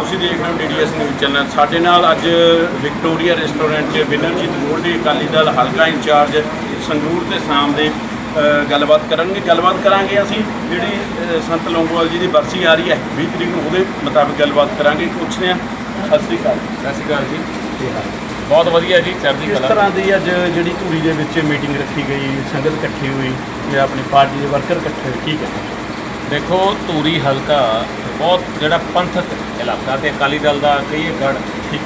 ਤੁਸੀਂ ਦੇਖ ਰਹੇ ਹੋ ਡੀਡੀਐਸ ਨਿਊਜ਼ ਚੈਨਲ। ਸਾਡੇ ਨਾਲ ਅੱਜ ਵਿਕਟੋਰੀਆ ਰੈਸਟੋਰੈਂਟ 'ਚ ਵਿਨਰਜੀਤ ਗੋਲਡੀ ਅਕਾਲੀ ਦਲ ਹਲਕਾ ਇੰਚਾਰਜ ਸੰਗਰੂਰ ਤੇ ਸ਼ਾਮ ਦੇ ਗੱਲਬਾਤ ਕਰਾਂਗੇ ਗੱਲਬਾਤ ਕਰਾਂਗੇ ਅਸੀਂ ਜਿਹੜੀ ਸੰਤ ਲੌਂਗੋਵਾਲ ਜੀ ਦੀ ਬਰਸੀ ਆ ਰਹੀ ਹੈ 20 ਤਰੀਕ ਨੂੰ ਉਹਦੇ ਮੁਤਾਬਕ ਗੱਲਬਾਤ ਕਰਾਂਗੇ। ਪੁੱਛਦੇ ਹਾਂ। ਸਤਿ ਸ੍ਰੀ ਅਕਾਲ। ਸਤਿ ਸ਼੍ਰੀ ਅਕਾਲ ਜੀ। ਬਹੁਤ ਵਧੀਆ ਜੀ ਚੜ੍ਹਦੀ ਕਲਾ। ਤਰ੍ਹਾਂ ਦੀ ਅੱਜ ਜਿਹੜੀ ਧੂਰੀ ਦੇ ਵਿੱਚ ਮੀਟਿੰਗ ਰੱਖੀ ਗਈ ਸੰਗਤ ਇਕੱਠੀ ਹੋਈ ਜਾਂ ਆਪਣੀ ਪਾਰਟੀ ਦੇ ਵਰਕਰ ਇਕੱਠੇ ਹੋਏ ਕੀ ਕਹਿੰਦੇ ਦੇਖੋ, ਧੂਰੀ ਹਲਕਾ ਬਹੁਤ ਜਿਹੜਾ ਪੰਥਕ ਇਲਾਕਾ ਤੇ ਅਕਾਲੀ ਦਲ ਦਾ ਕਹੀਏ ਗੜ।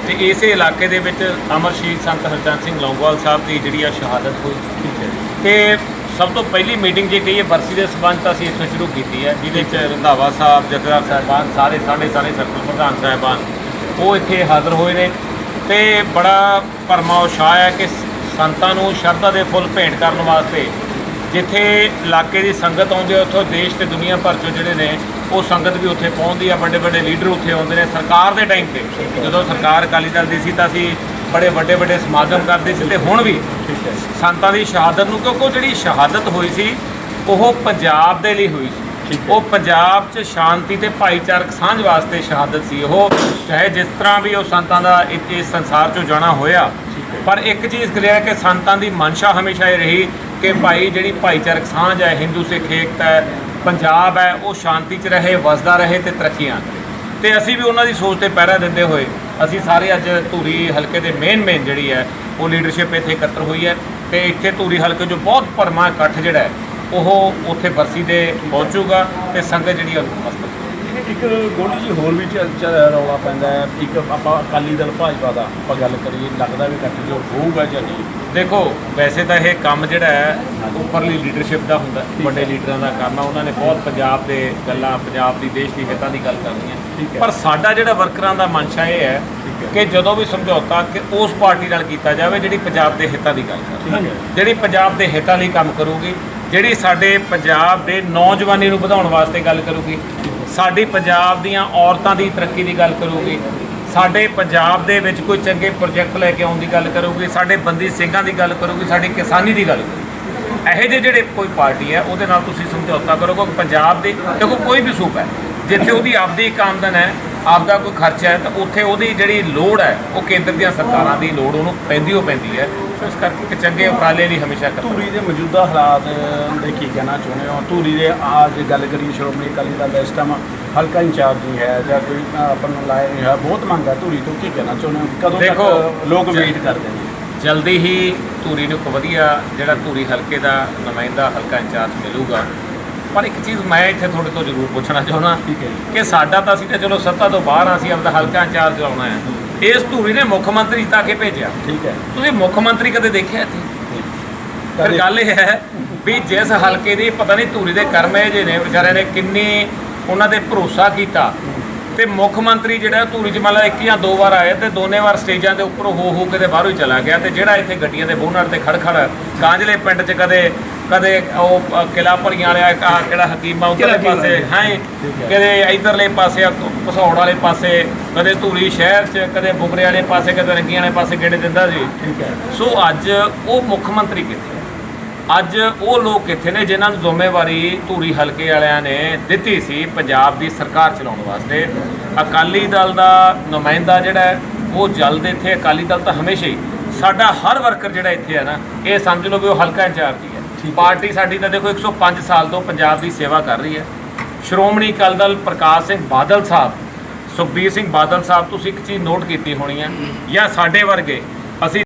ਤੇ ਇਸੇ ਇਲਾਕੇ ਦੇ ਵਿੱਚ ਅਮਰ ਸ਼ਹੀਦ ਸੰਤ ਹਰਚੰਦ ਸਿੰਘ ਲੌਂਗੋਵਾਲ ਸਾਹਿਬ ਦੀ ਜਿਹੜੀ ਆ ਸ਼ਹਾਦਤ ਹੋਈ। ਹੈ ਤੇ ਸਭ ਤੋਂ ਪਹਿਲੀ ਮੀਟਿੰਗ ਜੇ ਕਹੀਏ, ਬਰਸੀ ਦੇ ਸਬੰਧ ਤਾਂ ਅਸੀਂ ਇੱਥੋਂ ਸ਼ੁਰੂ ਕੀਤੀ ਹੈ ਜਿਹਦੇ ਚ ਰੰਧਾਵਾ ਸਾਹਿਬ ਜਥੇਦਾਰ ਸਾਹਿਬਾਨ, ਸਾਰੇ ਸਾਡੇ ਸਾਰੇ ਸਰਕਲ ਪ੍ਰਧਾਨ ਸਾਹਿਬਾਨ, ਉਹ ਇੱਥੇ ਹਾਜ਼ਰ ਹੋਏ ਨੇ। ਤੇ ਬੜਾ ਭਰਮਾ ਉਤਸ਼ਾਹ ਹੈ ਕਿ ਸੰਤਾਂ ਨੂੰ ਸ਼ਰਧਾ ਦੇ ਫੁੱਲ ਭੇਂਟ ਕਰਨ ਵਾਸਤੇ ਜਿੱਥੇ ਇਲਾਕੇ ਦੀ ਸੰਗਤ ਆਉਂਦੀ ਹੈ, ਉੱਥੋਂ ਦੇਸ਼ ਤੇ ਦੁਨੀਆ ਭਰ ਚੋਂ ਜਿਹੜੇ ਨੇ, ਉਹ ਸੰਗਤ ਵੀ ਉੱਥੇ ਪਹੁੰਚਦੀ ਆ, ਵੱਡੇ ਵੱਡੇ ਲੀਡਰ ਉੱਥੇ ਆਉਂਦੇ ਨੇ, ਸਰਕਾਰ ਦੇ ਟਾਈਮ ਤੇ। ਜਦੋਂ ਸਰਕਾਰ ਅਕਾਲੀ ਦਲ ਦੀ ਸੀ ਤਾਂ ਅਸੀਂ ਬੜੇ ਵੱਡੇ ਵੱਡੇ ਸਮਾਗਮ ਕਰਦੇ ਸੀ ਤੇ ਹੁਣ ਵੀ ਸੰਤਾਂ ਦੀ ਸ਼ਹਾਦਤ ਨੂੰ, ਕਿਉਂਕਿ ਉਹ ਜਿਹੜੀ ਸ਼ਹਾਦਤ ਹੋਈ ਸੀ, ਉਹ ਪੰਜਾਬ ਦੇ ਲਈ ਹੋਈ ਸੀ। ਉਹ ਪੰਜਾਬ 'ਚ ਸ਼ਾਂਤੀ ਤੇ ਭਾਈਚਾਰਕ ਸਾਂਝ ਵਾਸਤੇ ਸ਼ਹਾਦਤ ਸੀ। ਉਹ ਚਾਹੇ ਜਿਸ ਤਰ੍ਹਾਂ ਵੀ ਉਹ ਸੰਤਾਂ ਦਾ ਇਸ ਸੰਸਾਰ 'ਚੋਂ ਜਾਣਾ ਹੋਇਆ, ਪਰ ਇੱਕ ਚੀਜ਼ ਕਲੀਅਰ ਹੈ ਕਿ ਸੰਤਾਂ ਦੀ ਮਨਸ਼ਾ ਹਮੇਸ਼ਾ ਇਹ ਰਹੀ ਕਿ ਭਾਈ ਜਿਹੜੀ ਭਾਈਚਾਰਕ ਸਾਂਝ ਹੈ, ਹਿੰਦੂ ਸਿੱਖ ਏਕਤਾ ਹੈ, ਪੰਜਾਬ ਹੈ, ਉਹ ਸ਼ਾਂਤੀ 'ਚ ਰਹੇ, ਵਸਦਾ ਰਹੇ ਤੇ ਤਰੱਕੀਆਂ ਕਰੇ ਤੇ ਅਸੀਂ ਵੀ ਉਹਨਾਂ ਦੀ ਸੋਚ ਤੇ ਪਹਿਰਾ ਦਿੰਦੇ ਹੋਏ, ਅਸੀਂ ਸਾਰੇ ਅੱਜ ਧੂਰੀ ਹਲਕੇ ਦੇ ਮੇਨ ਮੇਨ ਜਿਹੜੀ ਹੈ, ਉਹ ਲੀਡਰਸ਼ਿਪ ਇੱਥੇ ਇਕੱਤਰ ਹੋਈ ਹੈ। ਤੇ ਇੱਥੇ ਧੂਰੀ ਹਲਕੇ 'ਚੋਂ ਬਹੁਤ ਭਰਮਾ ਇਕੱਠ ਜਿਹੜਾ ਹੈ, ਉਹ ਉੱਥੇ ਬਰਸੀ ਦੇ ਪਹੁੰਚੂਗਾ ਤੇ ਸੰਗਤ ਜਿਹੜੀ ਹੈ, ਉਹ ਇੱਕ ਗੋਲਡੀ ਜੀ ਹੋਰ ਵੀ ਚ- ਚ- ਰੌਲਾ ਪੈਂਦਾ ਹੈ। ਇੱਕ ਆਪਾਂ ਅਕਾਲੀ ਦਲ ਭਾਜਪਾ ਦਾ ਆਪਾਂ ਗੱਲ ਕਰੀਏ ਲੱਗਦਾ ਵੀ ਇਕੱਠ ਜੋ ਹੋਊਗਾ ਜਾਂ ਨਹੀਂ। ਦੇਖੋ ਵੈਸੇ ਤਾਂ ਇਹ ਕੰਮ ਜਿਹੜਾ ਹੈ ਉੱਪਰਲੀ ਲੀਡਰਸ਼ਿਪ ਦਾ ਹੁੰਦਾ ਵੱਡੇ ਲੀਡਰਾਂ ਦਾ ਕਰਨਾ ਉਹਨਾਂ ਨੇ ਬਹੁਤ ਪੰਜਾਬ ਦੇ ਗੱਲਾਂ ਪੰਜਾਬ ਦੀ ਦੇਸ਼ ਦੀ ਹਿੱਤਾਂ ਦੀ ਗੱਲ ਕਰਨੀ ਠੀਕ ਹੈ। ਹੈ ਪਰ ਸਾਡਾ ਜਿਹੜਾ ਵਰਕਰਾਂ ਦਾ ਮਨਸ਼ਾ ਇਹ ਹੈ ਠੀਕ ਹੈ। ਕਿ ਜਦੋਂ ਵੀ ਸਮਝੌਤਾ ਕਿ ਉਸ ਪਾਰਟੀ ਨਾਲ ਕੀਤਾ ਜਾਵੇ ਜਿਹੜੀ ਪੰਜਾਬ ਦੇ ਹਿੱਤਾਂ ਦੀ ਗੱਲ ਠੀਕ ਕਰੇ ਹੈ। ਜਿਹੜੀ ਪੰਜਾਬ ਦੇ ਹਿੱਤਾਂ ਲਈ ਕੰਮ ਕਰੂਗੀ ਜਿਹੜੀ ਸਾਡੇ ਪੰਜਾਬ ਦੇ ਨੌਜਵਾਨੀ ਨੂੰ ਵਧਾਉਣ ਵਾਸਤੇ ਗੱਲ ਕਰੂਗੀ ਸਾਡੀ ਪੰਜਾਬ ਦੀਆਂ ਔਰਤਾਂ ਦੀ ਤਰੱਕੀ ਦੀ ਗੱਲ ਕਰੂਗੀ। ਸਾਡੇ ਪੰਜਾਬ ਦੇ ਵਿੱਚ ਕੋਈ ਚੰਗੇ ਪ੍ਰੋਜੈਕਟ ਲੈ ਕੇ ਆਉਣ ਦੀ ਗੱਲ ਕਰੂਗੀ, ਸਾਡੇ ਬੰਦੀ ਸਿੰਘਾਂ ਦੀ ਗੱਲ ਕਰੂਗੀ, ਸਾਡੀ ਕਿਸਾਨੀ ਦੀ ਗੱਲ ਕਰੂਗੀ। ਇਹੋ ਜਿਹੇ ਜਿਹੜੇ ਕੋਈ ਪਾਰਟੀ ਹੈ, ਉਹਦੇ ਨਾਲ ਤੁਸੀਂ ਸਮਝੌਤਾ ਕਰੋਗੇ। ਪੰਜਾਬ ਦੇ ਦੇਖੋ, ਕੋਈ ਵੀ ਸੂਬਾ ਹੈ, ਜਿੱਥੇ ਉਹਦੀ ਆਪਦੀ ਇੱਕ ਆਮਦਨ ਹੈ ਆਪਦਾ ਕੋਈ ਖਰਚਾ ਹੈ ਤਾਂ ਉੱਥੇ ਉਹਦੀ ਜਿਹੜੀ ਲੋੜ ਹੈ ਉਹ ਕੇਂਦਰ ਦੀਆਂ ਸਰਕਾਰਾਂ ਦੀ ਲੋੜ ਉਹਨੂੰ ਪੈਂਦੀ ਉਹ ਪੈਂਦੀ ਹੈ। ਸੋ ਇਸ ਕਰਕੇ ਇੱਕ ਚੰਗੇ ਉਪਰਾਲੇ ਲਈ ਹਮੇਸ਼ਾ ਕਰੋ ਧੂਰੀ ਦੇ ਮੌਜੂਦਾ ਹਾਲਾਤ ਦੇ ਕੀ ਕਹਿਣਾ ਚਾਹੁੰਦੇ ਹੋ? ਧੂਰੀ ਦੇ ਆ ਜੇ ਗੱਲ ਕਰੀਏ ਸ਼੍ਰੋਮਣੀ ਅਕਾਲੀ ਦਲ ਦਾ ਇਸ ਟਾਈਮ ਹਲਕਾ ਇੰਚਾਰਜ ਨਹੀਂ ਹੈ ਜਾਂ ਕੋਈ ਆਪਾਂ ਨੂੰ ਲਾਇਆ ਨਹੀਂ ਹੈ ਬਹੁਤ ਮੰਗ ਹੈ ਧੂਰੀ ਤੋਂ। ਕੀ ਕਹਿਣਾ ਚਾਹੁੰਦੇ ਹੋ? ਕਦੋਂ ਤੱਕ ਲੋਕ ਵੇਟ ਕਰਦੇ ਨੇ? ਜਲਦੀ ਹੀ ਧੂਰੀ ਨੂੰ ਇੱਕ ਵਧੀਆ ਜਿਹੜਾ ਧੂਰੀ ਹਲਕੇ ਦਾ ਨੁਮਾਇੰਦਾ ਹਲਕਾ ਇੰਚਾਰਜ ਮਿਲੂਗਾ ਪਰ ਇੱਕ ਚੀਜ਼ ਮੈਂ ਇੱਥੇ ਤੁਹਾਡੇ ਤੋਂ ਜ਼ਰੂਰ ਪੁੱਛਣਾ ਚਾਹੁੰਦਾ। ਕਿ ਸਾਡਾ ਤਾਂ ਅਸੀਂ ਤਾਂ ਚਲੋ ਸੱਤਾ ਤੋਂ ਬਾਹਰ ਆ, ਅਸੀਂ ਆਪਦਾ ਹਲਕਾ ਇੰਚਾਰਜ ਲਾਉਣਾ ਹੈ। ਇਸ ਧੂਰੀ ਨੇ ਮੁੱਖ ਮੰਤਰੀ ਤਾਂ ਕੇ ਭੇਜਿਆ। ਠੀਕ ਹੈ। ਤੁਸੀਂ ਮੁੱਖ ਮੰਤਰੀ ਕਦੇ ਦੇਖਿਆ ਇੱਥੇ? ਫਿਰ ਗੱਲ ਇਹ ਹੈ ਵੀ ਜਿਸ ਹਲਕੇ ਦੀ ਪਤਾ ਨਹੀਂ ਧੂਰੀ ਦੇ ਕਰਮ ਇਹ ਜੇ ਨੇ ਵਿਚਾਰਿਆਂ ਨੇ ਕਿੰਨੀ ਉਹਨਾਂ ਤੇ ਭਰੋਸਾ ਕੀਤਾ। ਤੇ ਮੁੱਖ ਮੰਤਰੀ ਜਿਹੜਾ ਧੂਰੀ ਚ ਮੰਨ ਲਾ ਇੱਕ ਜਾਂ ਦੋ ਵਾਰ ਆਏ ਤੇ ਦੋਨੇ ਵਾਰ ਸਟੇਜਾਂ ਦੇ ਉੱਪਰ ਹੋ ਹੋ ਕੇ ਤੇ ਬਾਹਰੋਂ ਹੀ ਚਲਾ ਗਿਆ ਤੇ ਜਿਹੜਾ ਇੱਥੇ ਗੱਡੀਆਂ ਦੇ ਬੋਨਟ ਤੇ ਖੜ ਖੜ ਕਾਂਜਲੇ ਪਿੰਡ ਚ ਕਦੇ ਕਦੇ ਉਹ ਕਿਲਾ ਭਰੀਆਂ ਵਾਲਿਆ ਆ ਕਿਹੜਾ ਹਕੀਮਾ ਉਧਰਲੇ ਪਾਸੇ। ਹੈ। ਕਦੇ ਇਧਰਲੇ ਪਾਸੇ ਪਸੌੜ ਵਾਲੇ ਪਾਸੇ ਕਦੇ ਧੂਰੀ ਸ਼ਹਿਰ ਚ ਕਦੇ ਬੁਗਰੇ ਵਾਲੇ ਪਾਸੇ ਕਦੇ ਰੰਗੀਆਂ ਵਾਲੇ ਪਾਸੇ ਗੇੜੇ ਦਿੰਦਾ ਸੀ ਸੋ ਅੱਜ ਉਹ ਮੁੱਖ ਮੰਤਰੀ ਕਿੱਥੇ ਅੱਜ ਉਹ ਲੋਕ ਕਿੱਥੇ ਨੇ ਜਿਨ੍ਹਾਂ ਨੂੰ ਜ਼ਿੰਮੇਵਾਰੀ ਧੂਰੀ ਹਲਕੇ ਵਾਲਿਆਂ ਨੇ ਦਿੱਤੀ ਸੀ ਪੰਜਾਬ ਦੀ ਸਰਕਾਰ ਚਲਾਉਣ ਵਾਸਤੇ ਅਕਾਲੀ ਦਲ ਦਾ ਨੁਮਾਇੰਦਾ ਜਿਹੜਾ ਉਹ ਜਲਦ ਇੱਥੇ ਅਕਾਲੀ ਦਲ ਤਾਂ ਹਮੇਸ਼ਾ ਹੀ ਸਾਡਾ ਹਰ ਵਰਕਰ ਜਿਹੜਾ ਇੱਥੇ ਹੈ ਨਾ ਇਹ ਸਮਝ ਲਓ ਵੀ ਉਹ ਹਲਕਾ ਇੰਚਾਰਜ। ਪਾਰਟੀ ਸਾਡੀ ਤਾਂ ਦੇਖੋ 105 ਸਾਲ ਤੋਂ ਪੰਜਾਬ ਦੀ ਸੇਵਾ ਕਰ ਰਹੀ ਹੈ। ਸ਼੍ਰੋਮਣੀ ਅਕਾਲੀ ਦਲ ਪ੍ਰਕਾਸ਼ ਸਿੰਘ ਬਾਦਲ ਸਾਹਿਬ ਸੁਖਬੀਰ ਸਿੰਘ ਬਾਦਲ ਸਾਹਿਬ ਤੁਸੀਂ ਇੱਕ ਚੀਜ਼ ਨੋਟ ਕੀਤੀ ਹੋਣੀ ਹੈ। ਜਾਂ ਸਾਡੇ ਵਰਗੇ ਅਸੀਂ